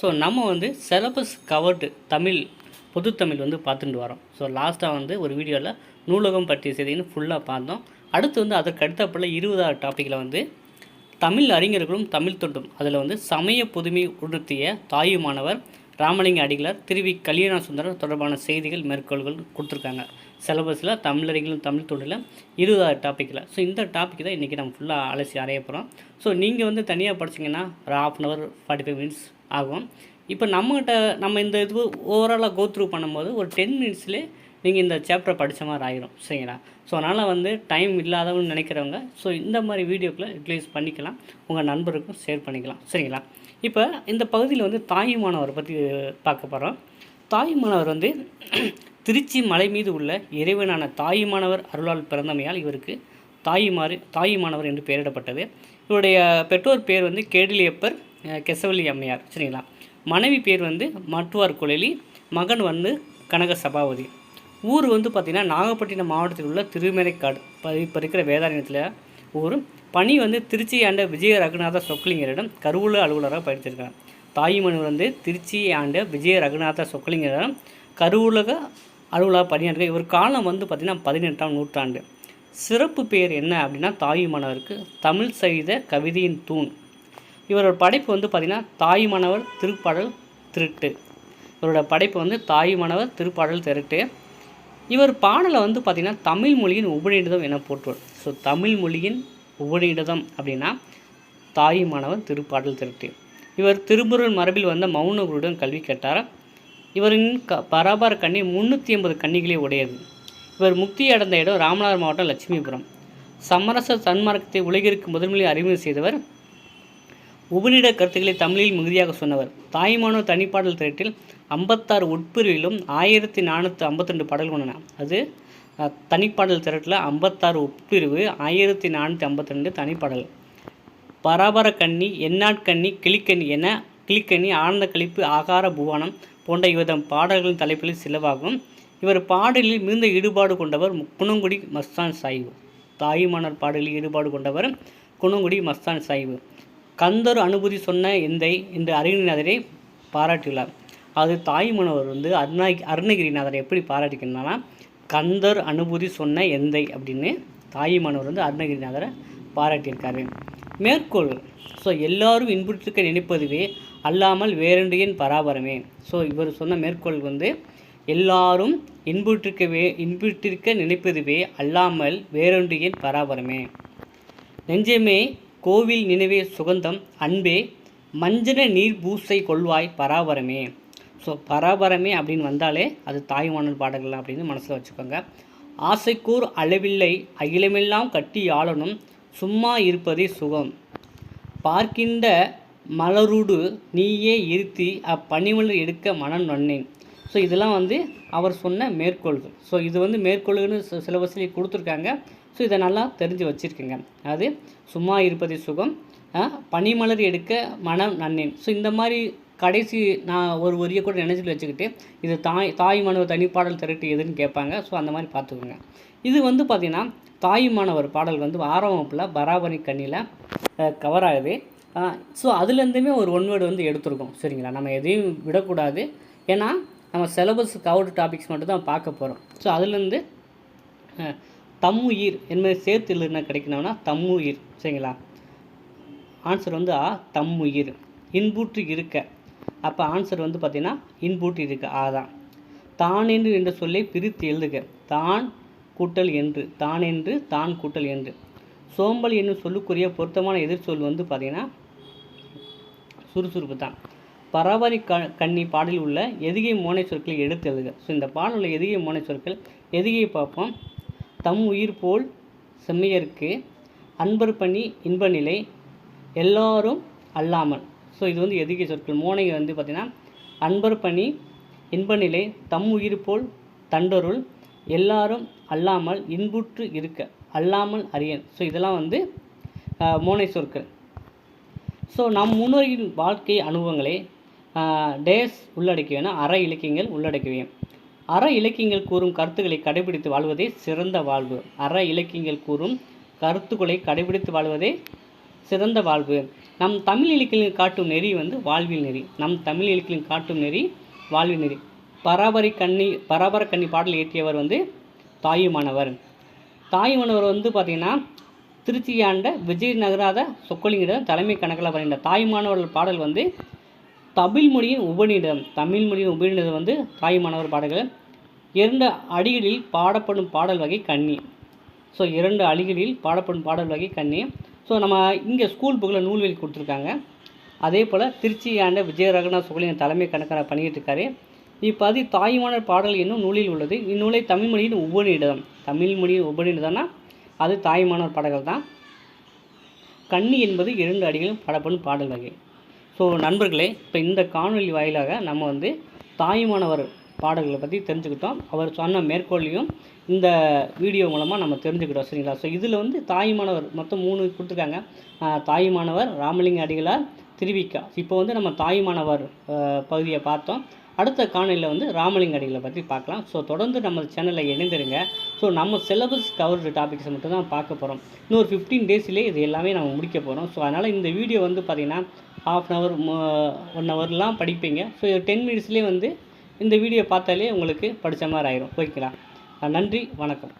So நம்ம வந்து syllabus covered Tamil பொதுத்தமிழ் வந்து பார்த்துட்டு வரோம். ஸோ லாஸ்ட்டாக வந்து ஒரு வீடியோவில் நூலகம் பற்றிய செய்தின்னு ஃபுல்லாக பார்த்தோம். அடுத்து வந்து அதற்கு அடுத்தப்பில் இருபதாவது டாப்பிக்கில் வந்து தமிழ் அறிஞர்களும் தமிழ் தொண்டும். அதில் வந்து சமய புதுமை உணர்த்திய தாயுமானவர் ராமலிங்க அடிகளார் திருவி கல்யாண சுந்தரம் தொடர்பான செய்திகள் மேற்கோள்கள் கொடுத்துருக்காங்க. சிலபஸில் தமிழறிஞர்களும் தமிழ் தொண்டில் இருபதாவது டாப்பிக்கில் ஸோ இந்த டாபிக் தான் இன்றைக்கி நம்ம ஃபுல்லாக அலசி அறைய போகிறோம் ஸோ நீங்கள் வந்து தனியாக படிச்சீங்கன்னா ஒரு half an hour forty five minutes ஆகும். இப்போ நம்மகிட்ட நம்ம இந்த இது ஓவராலாக கோ த்ரூ பண்ணும்போது ஒரு டென் மினிட்ஸ்லேயே நீங்கள் இந்த சாப்டரை படித்த மாதிரி ஆயிரும். சரிங்களா? ஸோ அதனால் வந்து டைம் இல்லாதவன்னு நினைக்கிறவங்க ஸோ இந்த மாதிரி வீடியோக்களை யூட்டிலைஸ் பண்ணிக்கலாம். உங்கள் நண்பருக்கும் ஷேர் பண்ணிக்கலாம். சரிங்களா? இப்போ இந்த பகுதியில் வந்து தாயுமானவரை பற்றி பார்க்க போகிறோம் தாயுமானவர் வந்து திருச்சி மலை மீது உள்ள இறைவனான தாயுமானவர் அருளால் பிறந்தமையால் இவருக்கு தாயுமாறு தாயுமானவர் என்று பெயரிடப்பட்டது. இவருடைய பெற்றோர் பேர் வந்து கேடிலியப்பர் கெசவல்லி அம்மையார் சரிங்களா? மனைவி பேர் வந்து மட்டுவார் குழலி மகன் வந்து கனக சபாபதி. ஊர் வந்து பார்த்திங்கன்னா நாகப்பட்டினம் மாவட்டத்தில் உள்ள திருமறைக்காடு ப- இப்போ இருக்கிற வேதாரண்யத்தில் ஊர் பணி வந்து திருச்சி ஆண்ட விஜய ரகுநாத சொக்கலிங்கரிடம் கருவூல அலுவலராக படித்திருக்கார் தாயுமனு வந்து திருச்சி ஆண்ட விஜய ரகுநாத சொக்கலிங்கரிடம் கருவூலக அலுவலராக பணியாற்ற இவர் காலம் வந்து பார்த்திங்கன்னா பதினெட்டாம் நூற்றாண்டு. சிறப்பு பெயர் என்ன அப்படின்னா தாயுமானவருக்கு தமிழ் செய்த கவிதையின் தூண். இவரோட படைப்பு வந்து பார்த்திங்கன்னா தாயுமானவர் திருப்பாடல் திருட்டு. இவரோட படைப்பு வந்து தாயுமானவர் திருப்பாடல் திருட்டு. இவர் பாடலை வந்து பார்த்திங்கன்னா தமிழ் மொழியின் உபநிடதம் என போற்றுவர். ஸோ தமிழ் மொழியின் உபநிடதம் அப்படின்னா தாயுமானவர் திருப்பாடல் திருட்டு. இவர் திருமுருகன் மரபில் வந்த மௌன குருடன் கல்வி கேட்டார் இவரின் க பராபர கண்ணி முந்நூற்றி ஐம்பது கன்னிகளே உடையது. இவர் முக்தி அடைந்த இடம் ராமநாதர் மாவட்டம் லட்சுமிபுரம். சமரச சன்மார்க்கத்தை உலகிற்கு முதன்மையில் அறிமுகம் செய்தவர் உபநிட கருத்துக்களை தமிழில் மிகுதியாக சொன்னவர். தாய்மானோ தனிப்பாடல் திரட்டில் ஐம்பத்தாறு உட்பிரிவிலும் ஆயிரத்தி நானூற்றி ஐம்பத்திரெண்டு பாடல்கள் உள்ளன. அது தனிப்பாடல் திரட்டில் ஐம்பத்தாறு உட்பிரிவு ஆயிரத்தி நானூற்றி ஐம்பத்திரெண்டு தனிப்பாடல். பராபர கன்னி எண்ணாட்கண்ணி கிளிக்கண்ணி என கிளிக்கண்ணி ஆனந்த கழிப்பு ஆகார புவனம் போன்ற இவரது பாடல்களின் தலைப்பில் சிலவாகும். இவர் பாடலில் மிகுந்த ஈடுபாடு கொண்டவர் குணங்குடி மஸ்தான் சாய்வு தாயுமானர் பாடலில் ஈடுபாடு கொண்டவர் குணங்குடி மஸ்தான் சாய்வு கந்தர் அனுபூதி சொன்ன எந்தை என்று அருணகிரிநாதரை பாராட்டியுள்ளார். அது தாயுமானவர் வந்து அருணா அருணகிரிநாதரை எப்படி பாராட்டிக்கிறாங்கன்னா கந்தர் அனுபூதி சொன்ன எந்தை அப்படின்னு தாயுமானவர் வந்து அருணகிரிநாதரை பாராட்டியிருக்காரு. மேற்கோள் ஸோ எல்லாரும் இன்புற்றிருக்க நினைப்பதுவே அல்லாமல் வேறென்றியின் பராபரமே. ஸோ இவர் சொன்ன மேற்கோள் வந்து எல்லாரும் இன்புற்றிருக்கவே இன்புற்றிருக்க நினைப்பதுவே அல்லாமல் வேறொன்றியின் பராபரமே. நெஞ்சமே கோவில் நினைவே சுகந்தம். அன்பே மஞ்சன நீர் பூசை கொள்வாய் பராபரமே. ஸோ பராபரமே அப்படின்னு வந்தாலே அது தாய்மானல் பாடல்கள் அப்படின்னு மனசில் வச்சுக்கோங்க. ஆசைக்கூர் அளவில்லை அகிலமெல்லாம் கட்டி ஆளணும் சும்மா இருப்பதே சுகம். பார்க்கின்ற மலருடு நீயே இருத்தி அப்பணிமலர் எடுக்க மனம் நன்னேன். ஸோ இதெல்லாம் வந்து அவர் சொன்ன மேற்கோள்கள். ஸோ இது வந்து மேற்கோள்கள்னு சி- சிலபஸ்லேயே கொடுத்துருக்காங்க. ஸோ இதை நல்லா தெரிஞ்சு வச்சுருக்கேங்க. அது சும்மா இருப்பதே சுகம். பனிமலர் எடுக்க மனம் நன்னேன். ஸோ இந்த மாதிரி கடைசி நான் ஒரு வரியை கூட நினைச்சிட்டு வச்சுக்கிட்டு இது தாய் தாய் மாணவர் தனிப்பாடல் திரட்டு எதுன்னு கேட்பாங்க. ஸோ அந்த மாதிரி பார்த்துக்கோங்க. இது வந்து பார்த்திங்கன்னா தாய் மாணவர் பாடல் வந்து ஆறாம் வகுப்பில் பராபரி கண்ணியில் கவர் ஆகுது. ஸோ அதுலேருந்துமே ஒரு ஒன் வேர்டு வந்து எடுத்திருக்கோம். சரிங்களா? நம்ம எதையும் விடக்கூடாது. ஏன்னா நம்ம சிலபஸ் கவர்டு டாபிக்ஸ் மட்டும் தான் பார்க்க போகிறோம் ஸோ அதுலேருந்து தம்முயிர் என்பதை சேர்த்து என்ன கிடைக்கணும்னா தம்முயிர் சரிங்களா? ஆன்சர் வந்து ஆ தம்முயிர் இன்பூற்று இருக்க. அப்போ ஆன்சர் வந்து பார்த்தீங்கன்னா இன்பூற்று இருக்க ஆ தான். தான் என்று என்ற சொல்லை பிரித்து எழுதுக. தான் கூட்டல் என்று. தான் என்று தான் கூட்டல் என்று. சோம்பல் என்னும் சொல்லுக்குரிய பொருத்தமான எதிர்ச்சொல் வந்து பார்த்தீங்கன்னா சுறுசுறுப்பு தான். பராபரி க கன்னி பாடலில் உள்ள எதிகை மோனை சொற்களை எடுத்து எழுதுக. ஸோ இந்த பாடலில் உள்ள எதிகை மோனை சொற்கள் எதிகையை பார்ப்போம். தம் உயிர் போல் செம்மையருக்கு அன்பர் பணி இன்ப நிலை எல்லாரும் அல்லாமல். ஸோ இது வந்து எதிகை சொற்கள். மோனை வந்து பார்த்திங்கன்னா அன்பர் பணி இன்ப நிலை தம் உயிர் போல் தண்டருள் எல்லாரும் அல்லாமல் இன்புற்று இருக்க அல்லாமல் அறியன். ஸோ இதெல்லாம் வந்து மோனை சொற்கள். ஸோ நம் முன்னோரின் வாழ்க்கை அனுபவங்களை டேஸ் உள்ளடக்கியன அற இலக்கியங்கள் உள்ளடக்கியவை அற இலக்கியங்கள் கூறும் கருத்துக்களை கடைபிடித்து வாழ்வதே சிறந்த வாழ்வு. அற இலக்கியங்கள் கூறும் கருத்துக்களை கடைபிடித்து வாழ்வதே சிறந்த வாழ்வு. நம் தமிழ் இலக்கியங்களில் காட்டும் நெறி வந்து வாழ்வில் நெறி. நம் தமிழ் இலக்கியம் காட்டும் நெறி வாழ்வில் நெறி. பராபரி கண்ணி பராபர கண்ணி பாடல் இயற்றியவர் வந்து தாயுமானவர். தாயுமானவர் வந்து பார்த்திங்கன்னா திருச்சி ஆண்ட விஜயநகராத சொக்கலிங்கிடம் தலைமை கணக்கில் பண்ணிட்ட தாயுமானவர்கள் பாடல் வந்து தமிழ் மொழியின் உபநிடம் தமிழ் மொழியின் உபநிடம் வந்து தாயுமானவர் பாடல்கள் இரண்டு அடிகளில் பாடப்படும் பாடல் வகை கன்னி ஸோ இரண்டு அடிகளில் பாடப்படும் பாடல் வகை கண்ணி. ஸோ நம்ம இங்கே ஸ்கூல் புக்கில் நூல்வெளி கொடுத்துருக்காங்க. அதே போல் திருச்சி ஆண்ட விஜய ரகுநாத் சுகலின் தலைமை கணக்காக பண்ணிக்கிட்டு இருக்காரு. இப்பதி தாயுமானர் பாடல் என்னும் நூலில் உள்ளது. இந்நூலை தமிழ் மொழியின் உபநிடம் தமிழ் மொழியின் உபநிடம்னா அது தாயுமானவர் பாடல்கள் தான். கன்னி என்பது இரண்டு அடிகளும் பாடப்படும் பாடல் வகை. ஸோ நண்பர்களே இப்போ இந்த காணொலி வாயிலாக நம்ம வந்து தாயுமானவர் பாடல்களை பற்றி தெரிஞ்சுக்கிட்டோம். அவர் சொன்ன மேற்கோளையும் இந்த வீடியோ மூலமாக நம்ம தெரிஞ்சுக்கிட்டோம் சரிங்களா? ஸோ இதில் வந்து தாய்மானவர் மொத்தம் மூணு கொடுத்துருக்காங்க. தாய்மானவர் தாயுமானவர் ராமலிங்க அடிகளார் திருவிக்கா. இப்போ வந்து நம்ம தாயுமானவர் பகுதியை பார்த்தோம். அடுத்த காணொலியில் வந்து ராமலிங்க அடிகளை பற்றி பார்க்கலாம். ஸோ தொடர்ந்து நம்ம சேனலில் இணைந்திருங்க. ஸோ நம்ம சிலபஸ் கவர்டு டாபிக்ஸ் மட்டும் தான் பார்க்க போகிறோம் இன்னொரு ஃபிஃப்டீன் டேஸ்லேயே இது எல்லாமே நம்ம முடிக்க போகிறோம் ஸோ அதனால் இந்த வீடியோ வந்து பார்த்திங்கன்னா ஹாஃப் அன் ஹவர் ஒன் ஹவர்லாம் படிப்பீங்க. ஸோ டென் மினிட்ஸ்லேயே வந்து இந்த வீடியோ பார்த்தாலே உங்களுக்கு படித்த மாதிரி ஆயிரும். ஓகேங்களா? நன்றி வணக்கம்.